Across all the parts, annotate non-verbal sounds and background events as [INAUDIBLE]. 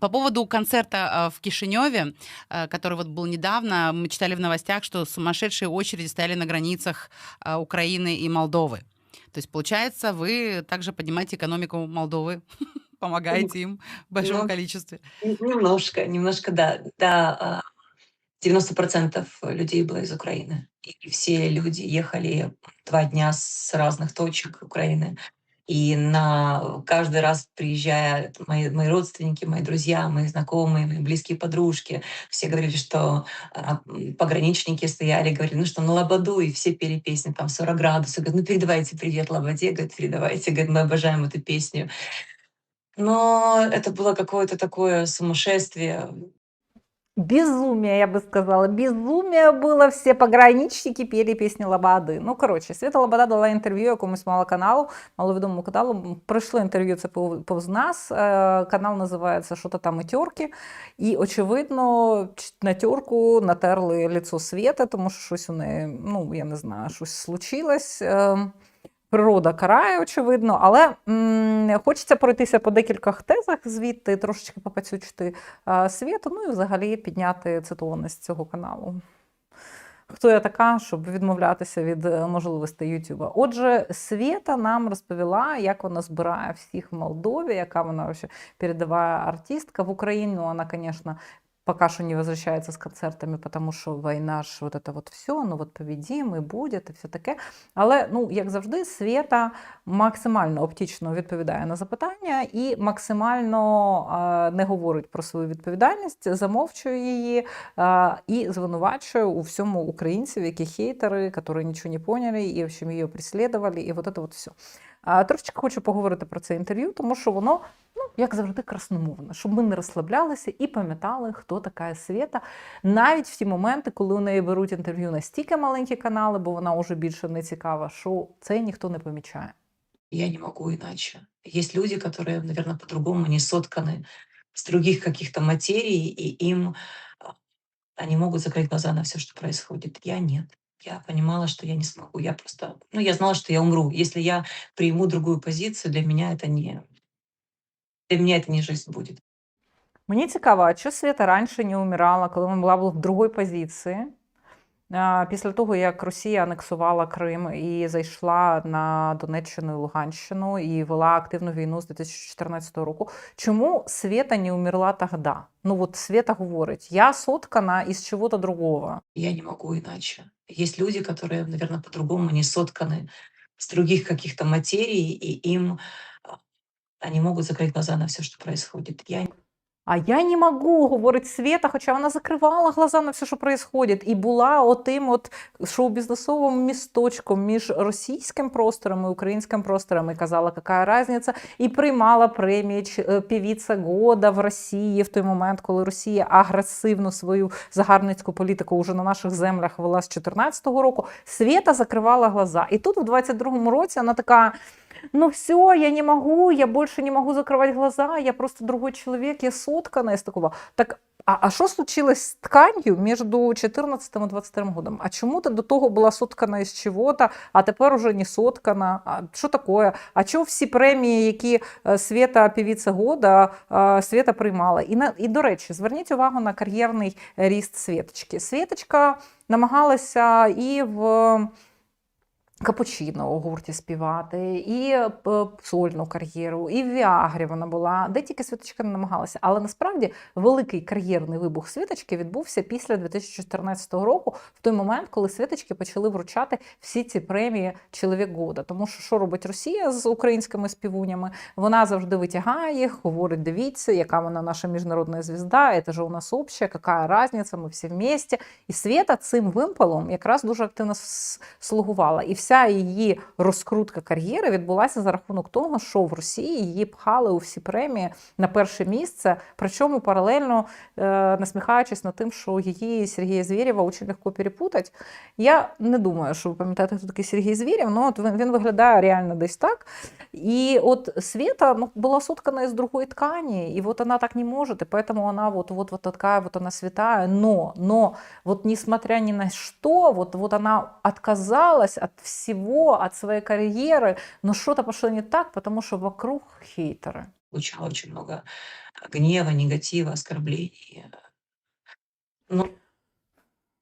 По поводу концерта, а, в Кишиневе, э, который вот был недавно, мы читали в новостях, что сумасшедшие очереди стояли на границах, а, Украины и Молдовы. То есть, получается, вы также поднимаете экономику Молдовы, [LAUGHS] помогаете им в большом Ну, количестве. немножко, немножко, да. Да, а, 90 людей было из Украины. И все люди ехали 2 дня с разных точек Украины. И на каждый раз, приезжая мои мои родственники, мои друзья, мои знакомые, мои близкие подружки, все говорили, что, а, пограничники стояли, говорили: "Ну что, на лободу?" И все пели песню там "40 градусов". Говорят: "Ну, передавайте привет лободе". Говорят: "Передавайте". Говорят: "Мы обожаем эту песню". Но это было какое-то такое сумасшествие. Безумие, я бы сказала. Безумие было. Все пограничники пели пісні Лободи. Ну, коротше, Світа Лобода дала інтерв'ю якомусь малоканалу, маловідомому каналу. Пройшло інтерв'ю це пов- повз нас. Е, Канал називається «Що-то там і тьорки». І, очевидно, на тьорку натерли ліцо Свєти, тому що щось у неї, ну, я не знаю, щось случилось. Природа карає, очевидно, але м, хочеться пройтися по декількох тезах звідти, трошечки попацючити е, світу, ну і взагалі підняти цитованість цього каналу. Хто я така, щоб відмовлятися від е, можливостей Ютуба? Отже, Свєта нам розповіла, як вона збирає всіх в Молдові, яка вона передовая артистка в Україну. Вона, звісно, пока что не возвращается с концертами, потому що війна ж вот это вот все, ну вот победим і буде, і все таке. Але, ну, як завжди, Свєта максимально оптично відповідає на запитання і максимально не говорить про свою відповідальність, замовчує її і звинувачує у всьому українців, які хейтери, які нічого не поняли, і в общем її преслідували, і вот это вот все. Трошечки хочу поговорити про це інтерв'ю, тому що воно, ну, як завжди, красномовне, щоб ми не розслаблялися і пам'ятали, хто така Свєта. Навіть в ті моменти, коли у неї беруть інтерв'ю настільки маленькі канали, бо вона вже більше не цікава, що це ніхто не помічає. Я не могу иначе. Есть люди, которые, наверное, по-другому не сотканы с других каких-то материй, и им а, они могут закрыть глаза на все, что происходит. Я нет. Я понимала, что я не смогу. Я просто, ну, я знала, что я умру. Если я приму другую позицию, для меня это не, для меня это не жизнь будет. Мені цікаво, а чого Свята раніше не умирала, коли вона була в другій позиції? А, Після того, як Росія анексувала Крим і зайшла на Донеччину і Луганщину і вела активну війну з 2014 року, чому Света не умерла тоді? Ну от Света говорить, я соткана із чого-то другого. Я не могу иначе. Есть люди, которые, наверное, по-другому не сотканы с других каких-то материй, и им а, они могут закрыть глаза на все, что происходит. Я А я не можу, говорить Света, хоча вона закривала глаза на все, що відбувається, і була отим от шоу-бізнесовим місточком між російським простором і українським простором, і казала, яка різниця, і приймала премії ч- е, года в Росії в той момент, коли Росія агресивно свою загарбницьку політику уже на наших землях вела з 2014 року. Света закривала глаза. І тут, в 22-му році, вона така. Ну все, я не могу, я больше не могу закрывать глаза, я просто другой человек, я соткана из такого. Так, а, а що случилось з тканью між 14 і 22 годом? А чому ти до того була соткана із чого-то, а тепер уже не соткана? А що? А чого всі премії, які е, Света Півіця года, е, Света приймала? І, на, і, до речі, зверніть увагу на кар'єрний ріст Світочки. Світочка намагалася і в Капучино у гурті співати, і е, сольну кар'єру, і в Віагрі вона була, де тільки Світочка не намагалася. Але насправді великий кар'єрний вибух Світочки відбувся після 2014 року, в той момент, коли Світочки почали вручати всі ці премії Чоловік года. Тому що що робить Росія з українськими співунями? Вона завжди витягає їх, говорить: дивіться, яка вона наша міжнародна звізда, це ж у нас обща, яка різниця, ми всі вместе. І Свята цим вимпелом якраз дуже активно слугувала. І вся її розкрутка кар'єри відбулася за рахунок того, що в Росії її пхали у всі премії на перше місце, причому паралельно е, насміхаючись над тим, що її Сергія Звєрєва дуже легко перепутать. Я не думаю, що ви пам'ятаєте, хто такий Сергій Звєрєв, ну от він, виглядає реально десь так. І от Света ну, была соткана из другой ткани, и вот она так не может, и поэтому она вот, вот, вот такая вот она святая, но, но вот несмотря ни на что, вот, вот она отказалась от всего, от своей карьеры, но что-то пошло не так, потому что вокруг хейтеры. Получала очень много гнева, негатива, оскорблений. Ну,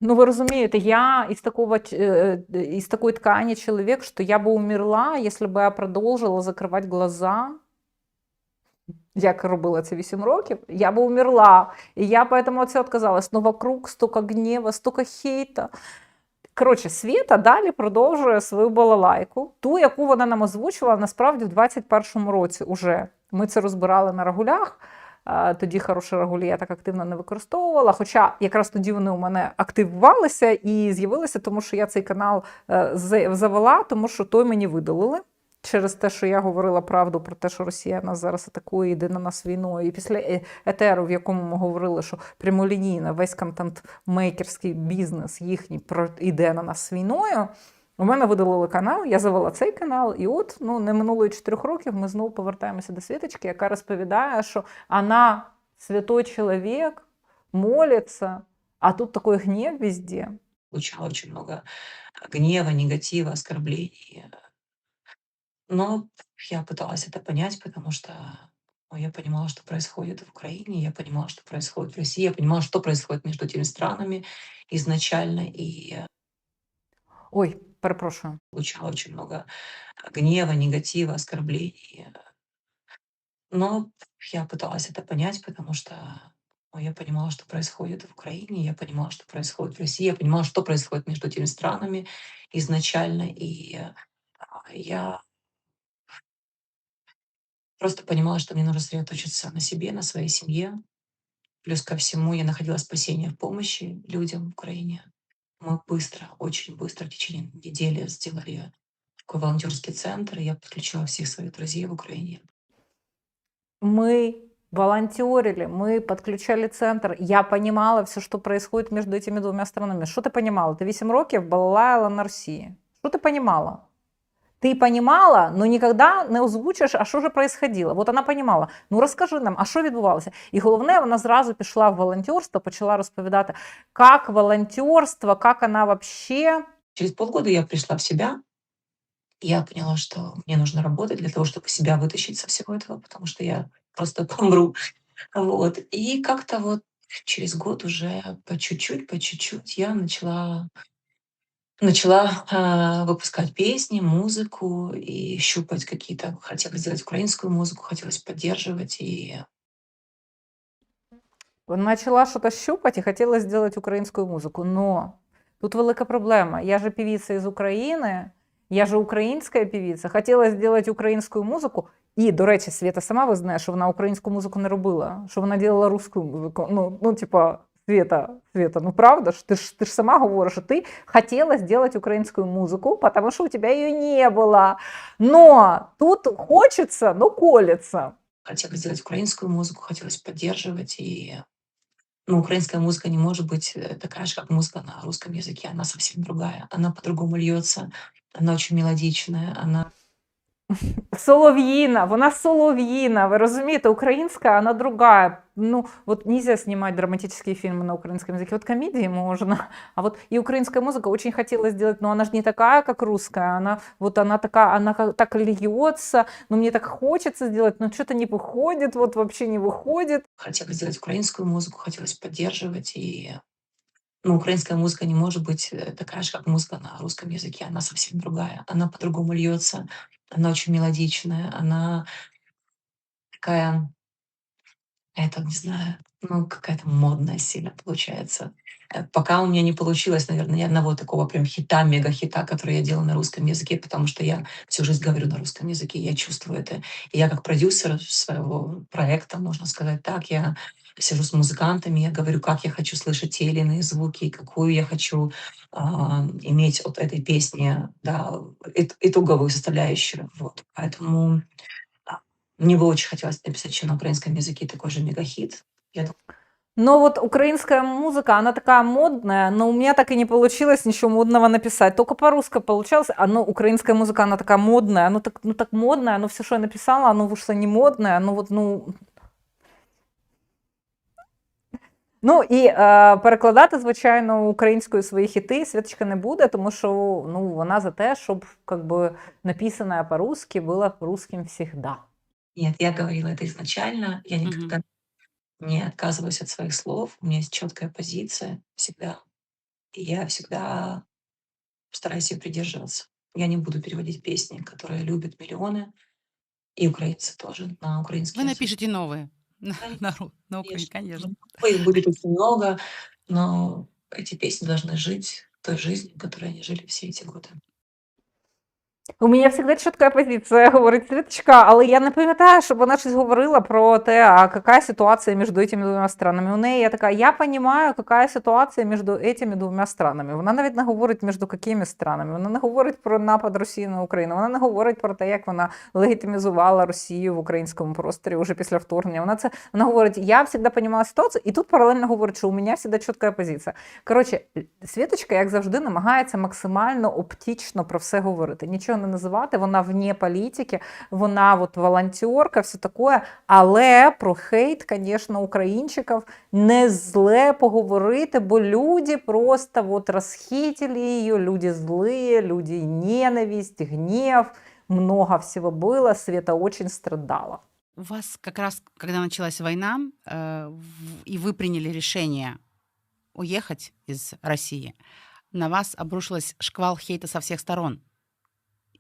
Ну, вы розумієте, я из такого, ч- э, э, из такой ткани человек, что я бы умерла, если бы я продовжила закривати глаза, як робила це 8 років, я би умерла. І я поэтому от цього отказалась. Но вокруг столько гнева, столько хейта. Коротше, Світа далі продовжує свою балалайку, ту, яку вона нам озвучила насправді в 21-му році уже. Ми це розбирали на рагулях. Тоді хороші рагулі я так активно не використовувала. Хоча якраз тоді вони у мене активувалися і з'явилися, тому що я цей канал е, завела, тому що той мені видалили. Через те, що я говорила правду про те, що Росія нас зараз атакує, йде на нас війною. І після е- етеру, в якому ми говорили, що прямолінійно весь контент-мейкерський бізнес їхній про- йде на нас війною. У мене видалили канал, я завела цей канал, і от ну, не минуло і чотирьох років ми знову повертаємося до Світочки, яка розповідає, що вона святой чоловік, молиться, а тут такий гнів везде. получала очень много гнева, негатива, оскорблений. Но я пыталась это понять, потому что ну, я понимала, что происходит в Украине, я понимала, что происходит в России, я понимала, что происходит между этими странами изначально, и Ой, перепрошую. получала очень много гнева, негатива, оскорблений. Но я пыталась это понять, потому что ну, я понимала, что происходит в Украине, я понимала, что происходит в России, я понимала, что происходит между этими странами изначально, и а, я просто понимала, что мне нужно сосредоточиться на себе, на своей семье. Плюс ко всему я находила спасение в помощи людям в Украине. Мы быстро, очень быстро в течение недели сделали такой волонтерский центр, и я подключила всех своих друзей в Украине. Мы волонтерили, мы подключали центр. Я понимала все, что происходит между этими двумя странами. Что ты понимала? Ты 8 років балалаяла на Росії. Що ти понимала? Ти понимала, но никогда не озвучиш, а що ж происходило. От вона понимала. Ну розкажи нам, а що відбувалося? І головне, вона зразу пішла в волонтерство, почала розповідати, як волонтерство, як вона вообще Через полгода я пришла в себя. Я поняла, что мне нужно работать для того, чтобы себя вытащить со всего этого, потому что я просто [LAUGHS] помру. Вот. И как-то вот через год уже по чуть-чуть, по чуть-чуть я начала начала а, выпускать песни, музыку и щупать какие-то. Хотела сделать украинскую музыку, хотелось поддерживать. И Начала что-то щупать и хотела сделать українську музику. Но тут велика проблема. Я же певица из України, я же українська певица, хотіла зробити українську музику. І, до речі, Свята сама визнає, що вона українську музику не робила, що вона робила русську музику. Ну, ну типа, Света, Света, ну правда ж? Ти ж, ти ж сама говориш, що ти хотіла зробити українську музику, тому що у тебе її не було. Но тут хочеться, но колется. хотела сделать украинскую музыку, хотелось поддерживать. И ну, украинская музыка не может быть э, такая же, как музыка на русском языке. Она совсем другая. Она по-другому льется. Она очень мелодичная. Она Солов'їна, вона солов'їна, ви розумієте, українська, вона другая. Ну, вот нельзя снимать драматические фильмы на украинском языке. Вот комедии можно, [LAUGHS] а вот и украинская музыка очень хотела сделать, но она же не такая, как русская, она вот она такая, она как- так льется, но мне так хочется сделать, но что-то не выходит, вот вообще не выходит. хотела сделать украинскую музыку, хотелось поддерживать. И ну, украинская музыка не может быть э, такая же, как музыка на русском языке. Она совсем другая. Она по-другому льется. Она очень мелодичная. Она такая, это, не знаю, ну, какая-то модная сильно получается. Э, Пока у меня не получилось, наверное, ни одного такого прям хита, мега-хита, который я делала на русском языке, потому что я всю жизнь говорю на русском языке, я чувствую это. И я как продюсер своего проекта, можно сказать так, я сижу с музыкантами, я говорю, как я хочу слышать те или иные звуки, какую я хочу а, иметь от этой песни, да, ит- итоговую составляющую. Вот. Поэтому а, мне бы очень хотелось написать еще на украинском языке такой же мегахит. Я думаю, Но вот украинская музыка, она такая модная, но у меня так и не получилось ничего модного написать. Только по-русски получалось, а ну, украинская музыка, она такая модная, оно так, ну, так модная, но все, что я написала, оно вышло не модное, ну вот, ну... Ну і е, перекладати, звичайно, українською свої хіти Святочка не буде, тому що ну, вона за те, щоб как би, написане по-русски було русским всегда. Нет, я говорила это изначально. Я Мгм. никогда не отказываюсь от своих слов. У меня есть четкая позиция всегда. И я всегда стараюсь ее придерживаться. Я не буду переводить песни, которые любят миллионы, и украинцы тоже, на украинский Вы язык. напишите новые на, Конечно, на, ру- на Украине, конечно. конечно. Ну, Их будет очень много, но эти песни должны жить той жизнью, которой они жили все эти годы. У мене завжди чітка позиція, говорить Світочка, але я не пам'ятаю, щоб вона щось говорила про те, а яка ситуація між цими двома странами. У неї я така, я розумію, яка ситуація між цими двома странами. Вона навіть не говорить між якими странами. Вона не говорить про напад Росії на Україну. Вона не говорить про те, як вона легітимізувала Росію в українському просторі вже після вторгнення. Вона це вона говорить, я завжди розуміла ситуацію, і тут паралельно говорить, що у мене завжди чітка позиція. Коротше, Світочка, як завжди, намагається максимально оптично про все говорити. Нічого не називати, вона вне політики, вона от волонтерка, все таке. Але про хейт, звісно, українчиків не зле поговорити, бо люди просто от розхитили її, люди злі, люди ненависть, гнев, много всего было, Света очень страдала. У вас как раз, когда началась война, э, в- и вы приняли решение уехать из России, на вас обрушилась шквал хейта со всех сторон.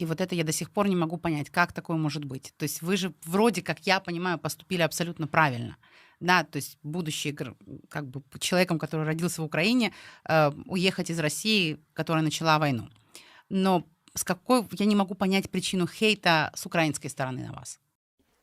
И вот это я до сих пор не могу понять, как такое может быть. То есть вы же вроде, как я понимаю, поступили абсолютно правильно. Да, то есть будучи гр- как бы человеком, который родился в Украине, э, уехать из России, которая начала войну. Но с какой я не могу понять причину хейта с украинской стороны на вас.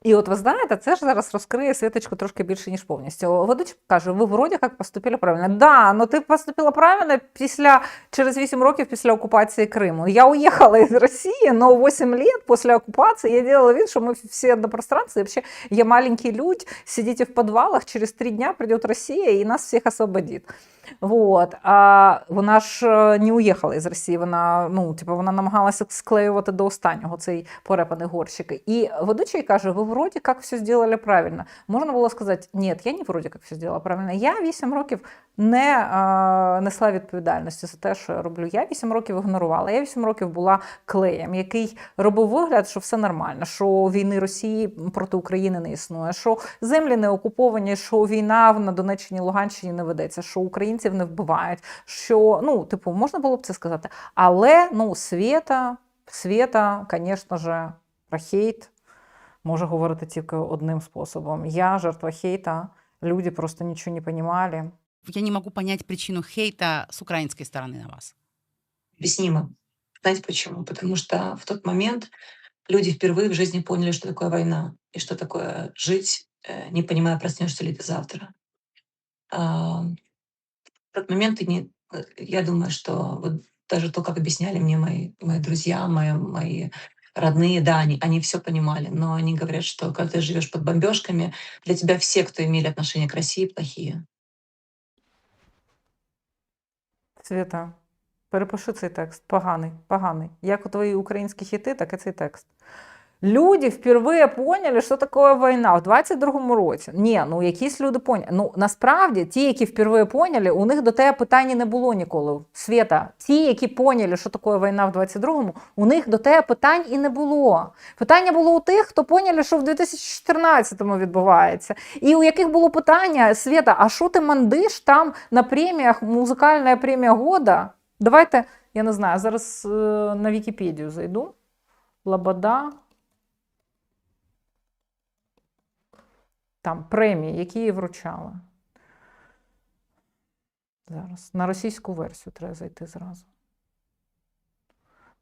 І от ви знаєте, це ж зараз розкриє світочку трошки більше, ніж повністю. Ведучка каже, ви вроді як поступили правильно. Да, ну ти поступила правильно після через 8 років після окупації Криму. Я уїхала із Росії, но 8 лет після окупації я делала вид, що ми всі однопространці. Вообще, я маленький людь, сидите в подвалах, через три дня придет Росія і нас всіх освободит. Вот. А вона ж е, не уїхала із Росії. Вона, ну, типу, вона намагалася склеювати до останнього цей порепаний горщик. І ведучий каже: ви вроді як все зробили правильно. Можна було сказати, ні, я не вроді як все зробила правильно. Я 8 років не е, несла відповідальності за те, що я роблю. Я 8 років ігнорувала. Я 8 років була клеєм, який робив вигляд, що все нормально, що війни Росії проти України не існує, що землі не окуповані, що війна на Донеччині, Луганщині не ведеться, що українців не вбивають. Що ну, типу, можна було б це сказати. Але ну, Света, Света, звісно ж, про хейт може говорити тільки одним способом. Я жертва хейта, люди просто нічого не розуміли. Я не могу понять причину хейта с украинской стороны на вас. Объяснимо. Знаете почему? Потому что в тот момент люди впервые в жизни поняли, что такое война и что такое жить, э, не понимая, проснешься ли ты завтра. А, В тот момент ты не, э, я думаю, что вот даже то, как объясняли мне мои, мои друзья, мои, мои родные, да, они, они все понимали, но они говорят, что когда ты живешь под бомбежками, для тебя все, кто имели отношение к России, плохие. Свята, перепиши цей текст. Поганий, поганий. Як у твої українські хіти, так і цей текст. Люди впервые поняли, що таке війна в 22-му році. Ні, ну якісь люди поняли. Ну насправді ті, які впервые поняли, у них до тебе питання не було ніколи. Свята, ті, які поняли, що таке війна в 22-му, у них до тебе питань і не було. Питання було у тих, хто поняли, що в 2014-му відбувається. І у яких було питання, Свята, а що ти мандиш там на преміях, музикальна премія года? Давайте, я не знаю, зараз е, на Вікіпедію зайду. Лабада. Там премії, які їй вручали. Зараз. На російську версію треба зайти зразу.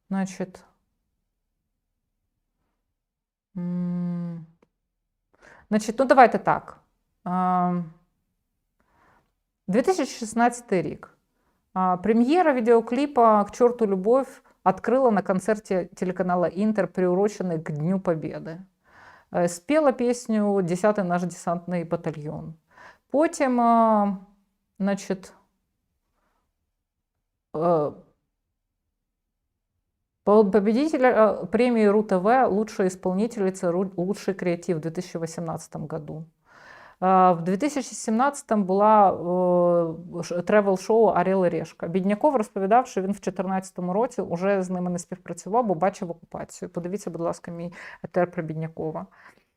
Значить. м, Значить, ну давайте так. А, 2016 рік. А, Премьера видеоклипа «К черту любовь» открыла на концерте телеканала «Интер», приуроченный к Дню Победы. Э, Спела песню «Десятый наш десантный батальон». Потім, а, значить, э, по- победитель э, премии РУ-ТВ «Лучшая исполнительница. Лучший креатив» в 2018 году. В 2017 була е, тревел-шоу Орел Решка. Бідняков розповідав, що він в 2014 році вже з ними не співпрацював, бо бачив окупацію. Подивіться, будь ласка, мій етер про Біднякова.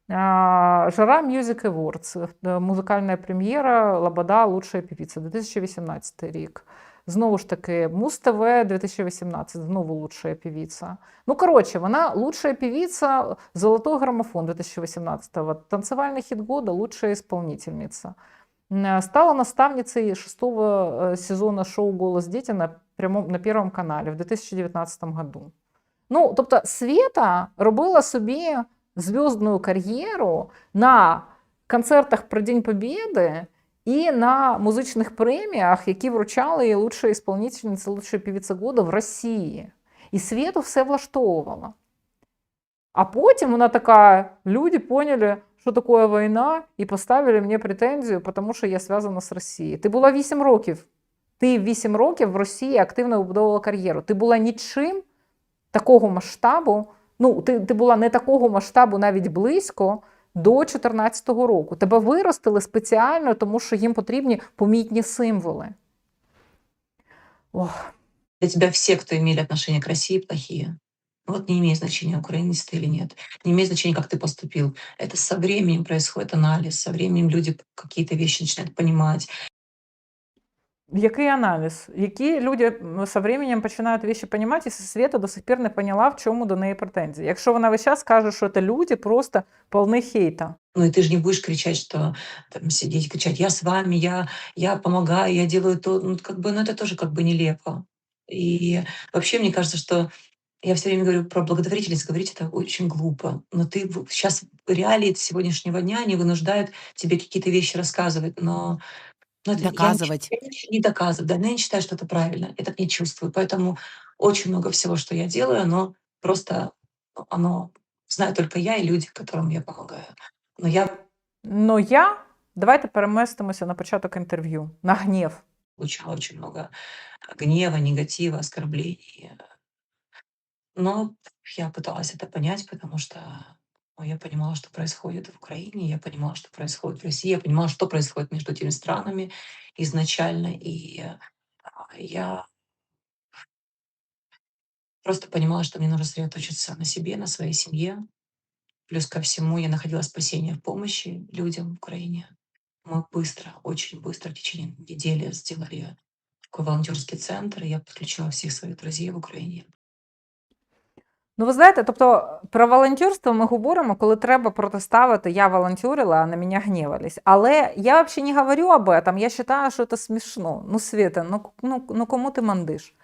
Жара Music Awards, е, музикальна прем'єра Лабада, Лучшая певица, 2018 рік. Знову ж таки, Муз ТВ 2018, знову лучшая певица. Ну, коротше, вона лучшая певица, Золотой граммофон 2018, танцевальный хит года, лучшая исполнительница. Стала наставницей шестого э, сезона шоу «Голос дети» на, прямом, на Первом каналі в 2019 году. Ну, тобто, Света робила собі зв'язну кар'єру на концертах про День Побєди і на музичних преміях, які вручали їй лучша ісполнительниця, лучша певиця года в Росії. І Свету все влаштовувало. А потім вона така: люди поняли, що таке війна, і поставили мені претензію, тому що я зв'язана з Росією. Ти була 8 років. Ти 8 років в Росії активно вибудовувала кар'єру. Ти була нічим такого масштабу. Ну, ти, ти була не такого масштабу навіть близько до 2014 року. Тебе виростили спеціально, тому що їм потрібні помітні символи. Ох. Для тебя все, кто имели отношение к России, плохие. Вот не имеет значения, украинец ты или нет. Не имеет значения, как ты поступил. Это со временем происходит анализ, со временем люди какие-то вещи начинают понимать. Який аналіз? Які люди м, со временем починають вещи понимать, і Света до сих пір не поняла, в чому до неї претензії. Якщо вона весь час каже, що це люди просто повні хейта. Ну и ты же не будешь кричать, что там сидеть, кричать, я с вами, я, я помогаю, я делаю то. Ну, как бы, ну это тоже как бы нелепо. И вообще, мне кажется, что я все время говорю про благотворительность, говорить это очень глупо. Но ты сейчас реалии сегодняшнего дня, они вынуждают тебе какие-то вещи рассказывать, но ну, это я не Доказывать. я не не доказывать, да, но я не считаю, что это правильно. Я так не чувствую. Поэтому очень много всего, что я делаю, оно просто, оно знаю только я и люди, которым я помогаю. Но я Ну я давайте переместимося на початок інтерв'ю, на гнів. получала очень много гнева, негатива, оскорблений. Но я пыталась это понять, потому что ну, я понимала, что происходит в Украине, я понимала, что происходит в России, я понимала, что происходит между этими странами изначально, и а, я просто понимала, что мне нужно сосредоточиться на себе, на своей семье. Плюс ко всему я находила спасение в помощи людям в Украине. Мы быстро, очень быстро в течение недели сделали такой волонтерский центр, и я подключила всех своих друзей в Украине. Ну, ви знаєте, тобто про волонтерство ми говоримо, коли треба протиставити «я волонтерила, а на мене гнівались». Але я взагалі не говорю об этом, я вважаю, що це смішно. Ну, Света, ну, ну, ну кому ти мандиш?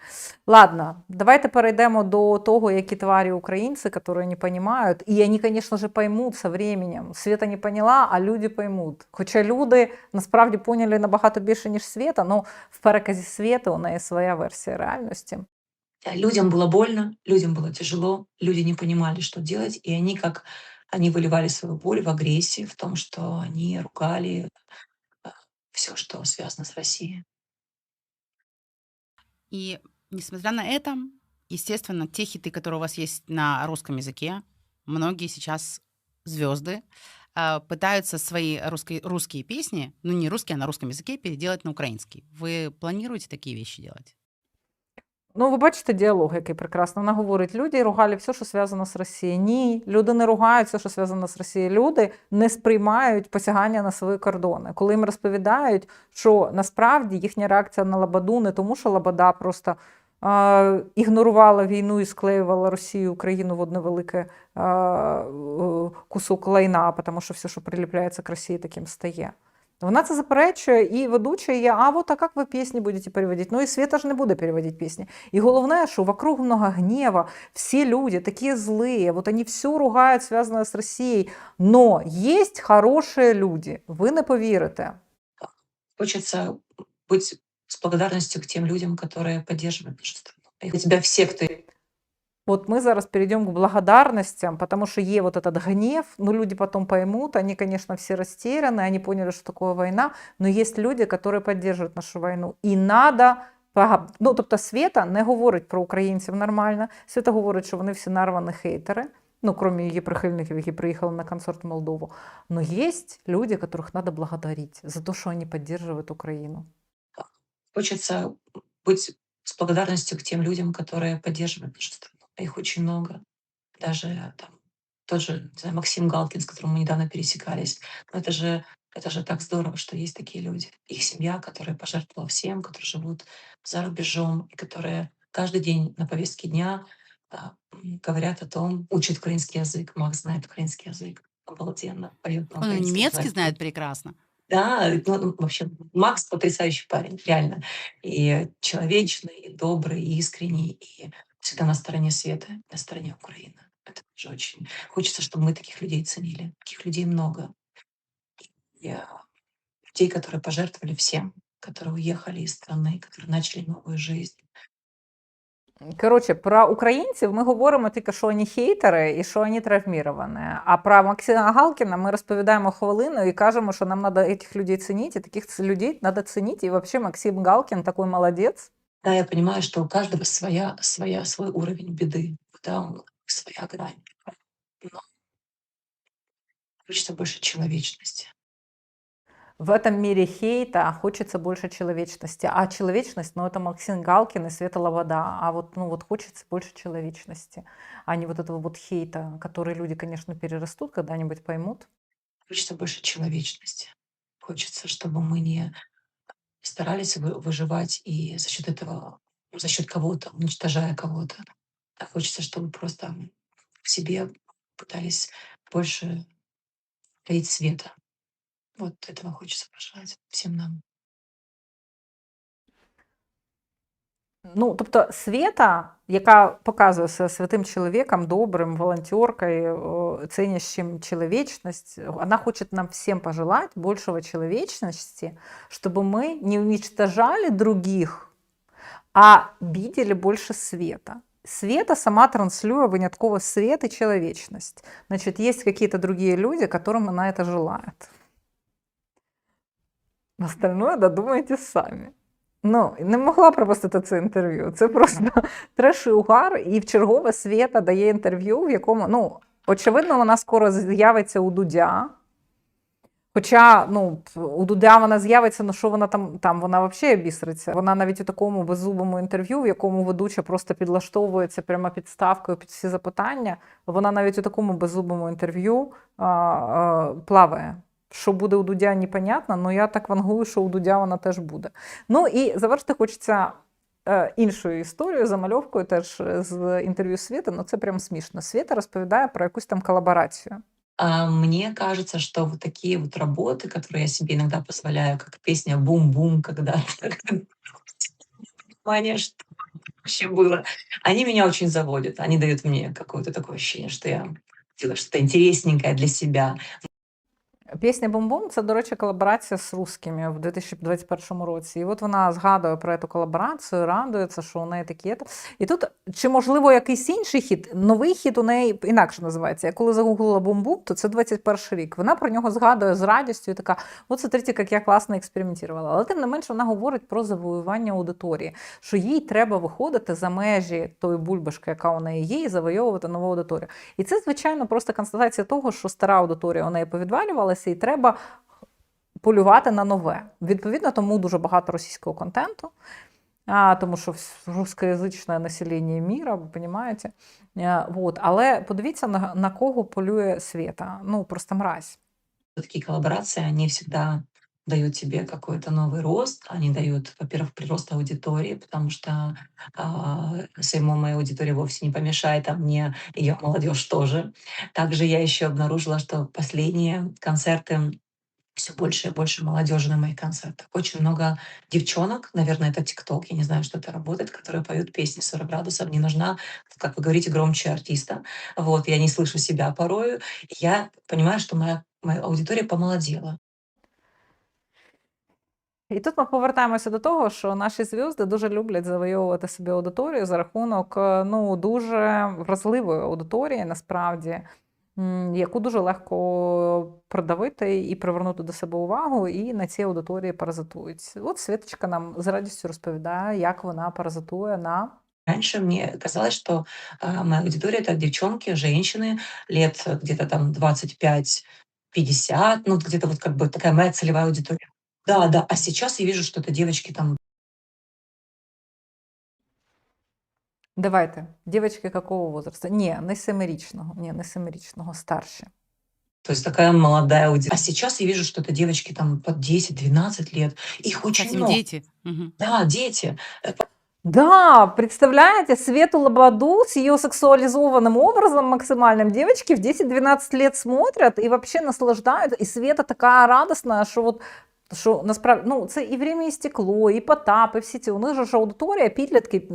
Ладно, давайте перейдемо до того, які тварі українці, які не розуміють. І вони, звісно ж, поймуть со временем. Света не поняла, а люди поймуть. Хоча люди насправді поняли набагато більше, ніж Света, ну в переказі Света у неї своя версія реальності. Э, Людям было больно, людям было тяжело, люди не понимали, что делать, и они как они выливали свою боль в агрессии, в том, что они ругали все, что связано с Россией. И несмотря на это, естественно, те хиты, которые у вас есть на русском языке, многие сейчас звезды а, пытаются свои русские, русские песни, ну не русские, а на русском языке переделать на украинский. Вы планируете такие вещи делать? Ну, ви бачите діалог, який прекрасно. Вона говорить, люди ругали все, що зв'язано з Росією. Ні, люди не ругають все, що зв'язано з Росією. Люди не сприймають посягання на свої кордони. Коли їм розповідають, що насправді їхня реакція на Лабаду не тому, що Лабада просто е, ігнорувала війну і склеювала Росію Україну в одне велике е, кусок лайна, тому що все, що приліпляється к Росії, таким стає. Вона це заперечує, і ведуча є, а вот а як ви пісні будете переводити? Ну і Света ж не буде переводити пісні. І головне, що вокруг много гнева, всі люди такі злі, вот они все ругають, зв'язане з Росією. Но є хороші люди, ви не повірите. Хочется быть с благодарностью к тем людям, которые поддерживают нашу страну. Тебя все, кто Вот мы зараз перейдем к благодарностям, потому что е вот этот гнев, ну люди потом поймут, они, конечно, все растеряны, они поняли, что такое война, но есть люди, которые поддерживают нашу войну. І надо пога- Ну, тобто Света не говорить про українців нормально. Света говорить, що вони всі нарвані хейтери. Ну, крім її прихильників, які приїхали на концерт в Молдову. Но есть люди, которых надо благодарить за то, что они поддерживают Украину. хочется быть с благодарностью к тем людям, которые поддерживают нашу страну. Их очень много. Даже там тот же, не знаю, Максим Галкин, с которым мы недавно пересекались. Ну, это же, это же так здорово, что есть такие люди. Их семья, которая пожертвовала всем, которые живут за рубежом, и которые каждый день на повестке дня а, говорят о том, учат украинский язык. Макс знает украинский язык. Обалденно. Поет на Он немецкий языке. знает прекрасно. Да, ну, ну, вообще Макс потрясающий парень, реально. И человечный, и добрый, и искренний, и всегда на стороне света, на стороне Украины. Это тоже очень... Хочется, чтобы мы таких людей ценили. Таких людей много. И, а, людей, которые пожертвовали всем, которые уехали из страны, которые начали новую жизнь. Коротше, про українців ми говоримо тільки, що вони хейтери і що вони травміровані. А про Максима Галкіна ми розповідаємо хвилину і кажемо, що нам треба цих людей цінити, і таких ц- людей треба цінити. І взагалі Максим Галкін такий молодець. Да, я понимаю, что у каждого своя, своя, свой уровень беды, да, у- своя грань. Но хочется больше человечности. В этом мире хейта хочется больше человечности. А человечность, ну, это Максим Галкин и Света Лобода. А вот, ну, вот хочется больше человечности, а не вот этого вот хейта, который люди, конечно, перерастут, когда-нибудь поймут. Хочется больше человечности. Хочется, чтобы мы не старались вы- выживать и за счет этого, за счет кого-то, уничтожая кого-то. А хочется, чтобы просто в себе пытались больше лить света. Вот этого хочется пожелать всем нам. Ну, тобто Света, яка показує себе святим чоловіком, добрим, волонтеркой, э, ценящим человечность, она хочет нам всем пожелать большего человечности, чтобы мы не уничтожали других, а видели больше света. Света сама транслює винятково свет и человечность. Значит, есть какие-то другие люди, которым она это желает. Остальное додумайте самі. Ну, не могла пропустити це інтерв'ю. Це просто треш і угар, і в чергове Свєта дає інтерв'ю, в якому, ну, очевидно, вона скоро з'явиться у Дудя. Хоча, ну, у Дудя вона з'явиться, ну що вона там, там вона взагалі бісриться. Вона навіть у такому беззубому інтерв'ю, в якому ведуча просто підлаштовується прямо підставкою під всі запитання. Вона навіть у такому беззубому інтерв'ю а, а, плаває. Що буде у Дудя, непонятно, але я так вангую, що у Дудя вона теж буде. Ну і завершити хочеться е, іншою історією, замальовкою теж з інтерв'ю Світи. Ну це прям смішно. Світа розповідає про якусь там колаборацію. А мне кажется, что вот такие вот работы, которые я себе иногда позволяю, как песня «Бум-бум», когда понимание, что [LAUGHS] вообще было, они меня очень заводят. Они дают мне какое-то такое ощущение, что я делаю что-то интересненькое для себя. Пісня Бум-Бум це, до речі, колаборація з русскими в 2021 році. І от вона згадує про цю колаборацію, радується, що у неї такі. І тут, чи можливо якийсь інший хіт, новий хіт у неї інакше називається. Я коли загуглила Бум-Бум, то це 21 рік. Вона про нього згадує з радістю і така: от смотрите, як я класно експериментувала. Але тим не менше вона говорить про завоювання аудиторії, що їй треба виходити за межі тої бульбашки, яка у неї є, і завойовувати нову аудиторію. І це, звичайно, просто констатація того, що стара аудиторія у неї повідвалювалася, і треба полювати на нове. Відповідно, тому дуже багато російського контенту. А, тому що русскоязичне населення міра, ви розумієте? Вот. Але подивіться, на, на кого полює світа. Ну, просто мразь. Такі колаборації, вони всегда дают тебе какой-то новый рост. Они дают, во-первых, прирост аудитории, потому что а, самой моей аудитории вовсе не помешает, а мне ее молодежь тоже. Также я еще обнаружила, что последние концерты все больше и больше молодежи на моих концертах. Очень много девчонок, наверное, это ТикТок, я не знаю, что это работает, которые поют песни 40 градусов. Не нужна, как вы говорите, громче артиста. Вот, я не слышу себя порою. Я понимаю, что моя, моя аудитория помолодела. І тут ми повертаємося до того, що наші зв'язки дуже люблять завойовувати собі аудиторію за рахунок е, ну, дуже вразливої аудиторії, насправді, м, яку дуже легко продавити і привернути до себе увагу, і на цій аудиторії паразитують. От Світочка нам з радістю розповідає, як вона паразитує на Раньше мне казалось, что а, моя аудитория это девчонки, женщины лет э, где-то там 25-50, ну вот где-то вот как бы такая моя целевая аудитория. Да, да, а сейчас я вижу, что это девочки там Давайте. Дівчатки какого возраста? Ні, не семирічного. Ні, не семирічного, старші. То есть такая молодая аудитория. А сейчас я вижу, что это девочки там под 10-12 лет. Их очень Совсем много. дети. Мгм. Да, дети. Э, Да, представляете, Свету Лободу с ее сексуализованным образом максимальным девочки в 10-12 лет смотрят и вообще наслаждаются. И Света такая радостная, що от що насправді ну це і время і стекло, і Потап, і всі ці. У них ж аудиторія підлітки,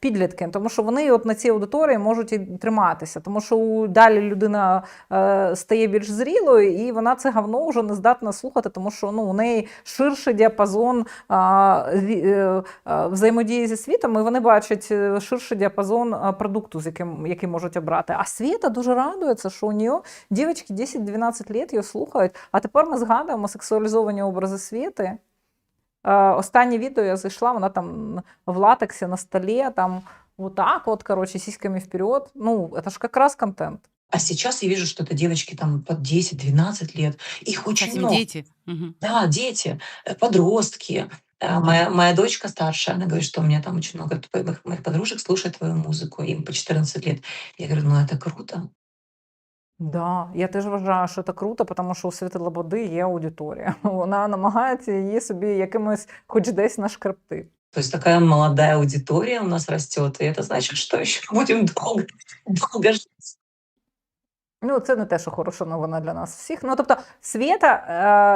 підлітки, тому що вони от на цій аудиторії можуть і триматися. Тому що далі людина е, стає більш зрілою, і вона це говно вже не здатна слухати, тому що ну у неї ширший діапазон ві- е, взаємодії зі світом, і вони бачать е, ширший діапазон продукту, з яким який можуть обрати. А Світа дуже радується, що у нього дівчатки 10-12 лет її слухають. А тепер ми згадуємо сексуалізовані образи Світи. Е, Останнє відео я зайшла, вона там в латексі на столі, там вот так вот, короче, сиськами вперед. Ну, это же как раз контент. А сейчас я вижу, что это девочки там под 10-12 лет. Их очень Совсем много. дети. Мгм. Да, дети, э, подростки. Э, Моя, моя дочка старшая, она говорит, что у меня там очень много твоих- моих подружек слушает твою музыку, им по 14 лет. Я говорю, ну это круто. Да, я теж вважаю, що це круто, тому що у Світи Лободи є аудиторія. [LAUGHS] Вона намагається її собі якимось, хоч десь нашкрепти. То есть такая молодая аудитория у нас растет, и это значит, что еще [LAUGHS] будем долго, долго жить. Ну, це не те, що хороша новина для нас всіх. Ну, тобто, Свєта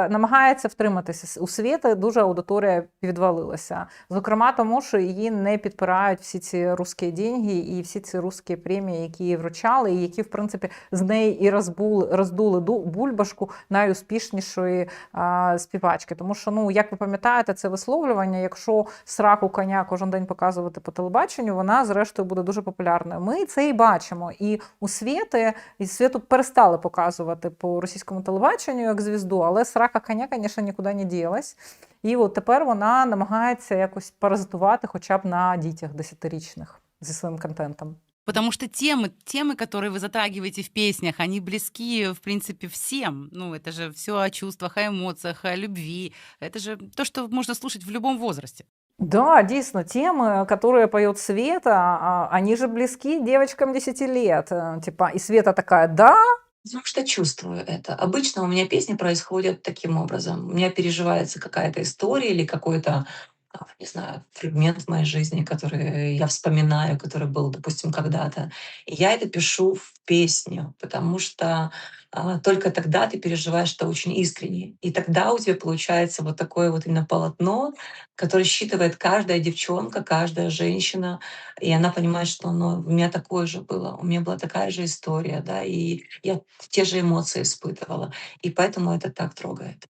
е, намагається втриматися. У Свєти дуже аудиторія відвалилася. Зокрема, тому що її не підпирають всі ці русські деньги і всі ці русські премії, які їй вручали, і які, в принципі, з неї і розбули, роздули ду- бульбашку найуспішнішої е, співачки. Тому що, ну, як ви пам'ятаєте, це висловлювання, якщо сраку коня кожен день показувати по телебаченню, вона зрештою буде дуже популярною. Ми це і бачимо. І у Свєти, і Світу перестали показувати по російському телебаченню як звізду, але срака коня, звісно, нікуди не ділась. І от тепер вона намагається якось паразитувати хоча б на дітях десятирічних зі своїм контентом. Потому что темы, темы, которые вы затрагиваете в песнях, они близки, в принципе, всем. Ну, это же все о чувствах, о эмоциях, о любви. Это же то, что можно слушать в любом возрасте. Да, действительно, темы, которые поет Света, а, они же близки девочкам 10 лет. Э, Типа, и Света такая, да, Потому что чувствую это. Обычно у меня песни происходят таким образом. У меня переживается какая-то история или какой-то, а, не знаю, фрагмент моей жизни, который я вспоминаю, который был, допустим, когда-то. И я это пишу в песню, потому что а, только тогда ты переживаешь это очень искренне. И тогда у тебя получается вот такое вот именно полотно, которое считывает каждая девчонка, каждая женщина, и она понимает, что ну, у меня такое же было, у меня была такая же история, да, и я те же эмоции испытывала. И поэтому это так трогает.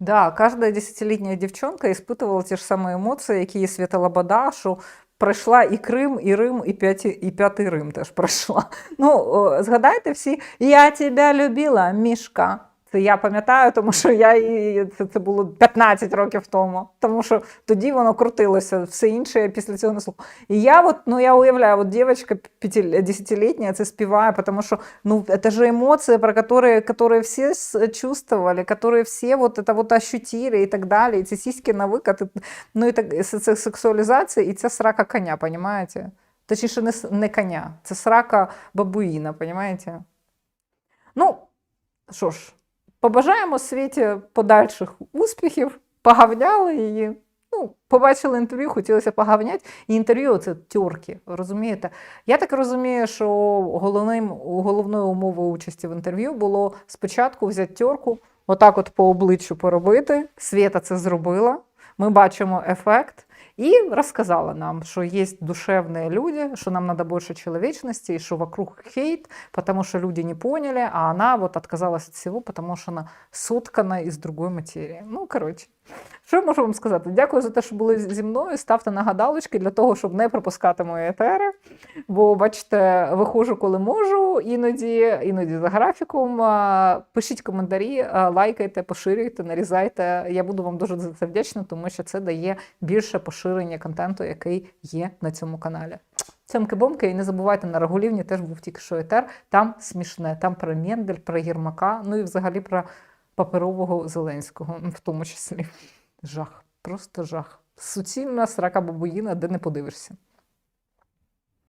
Да, каждая десятилетняя девчонка испытывала те ж самые емоції, які і Свята Лобода, що пройшла і Крим, і Рим, і п'ятий, і п'ятий Рим теж пройшла. Ну, згадайте всі, я тебе любила, мішка. Це я пам'ятаю, тому що я і це, це було 15 років тому. Тому що тоді воно крутилося, все інше я після цього не слухала. І я от, ну я уявляю, от дівчинка п'яти- десятилетняя це співає, тому що ну это же эмоции, про которые, которые все с- чувствовали, которые все вот это вот ощутили и так далее, и ці сіськи на викат, і- ну і так це, це сексуалізація, і це срака коня, понимаете? Точніше, не, с- не коня, це срака бабуїна, понимаете? Ну, що ж, Побажаємо світі подальших успіхів, погавняли її. Ну, побачили інтерв'ю, хотілося погавняти. І інтерв'ю це тюрки, розумієте? Я так розумію, що головним, головною умовою участі в інтерв'ю було спочатку взяти тюрку, отак от по обличчю поробити. Свята це зробила. Ми бачимо ефект. І розказала нам, що є душевні люди, що нам надо більше чоловічності, і що вокруг хейт, потому что люди не поняли, а она вот отказалась от всего, потому что она соткана из другой материи. Ну, коротше. Що я можу вам сказати? Дякую за те, що були зі мною. Ставте нагадалочки для того, щоб не пропускати мої етери. Бо, бачите, виходжу, коли можу, іноді, іноді за графіком. Пишіть коментарі, лайкайте, поширюйте, нарізайте. Я буду вам дуже за це вдячна, тому що це дає більше поширення контенту, який є на цьому каналі. Цьомки-бомки, і не забувайте, на Рагулівні теж був тільки що етер. Там смішне, там про Мендель, про Єрмака, ну і взагалі про паперового Зеленського, в тому числі. Жах, просто жах. Суцільна срака бабуїна, де не подивишся.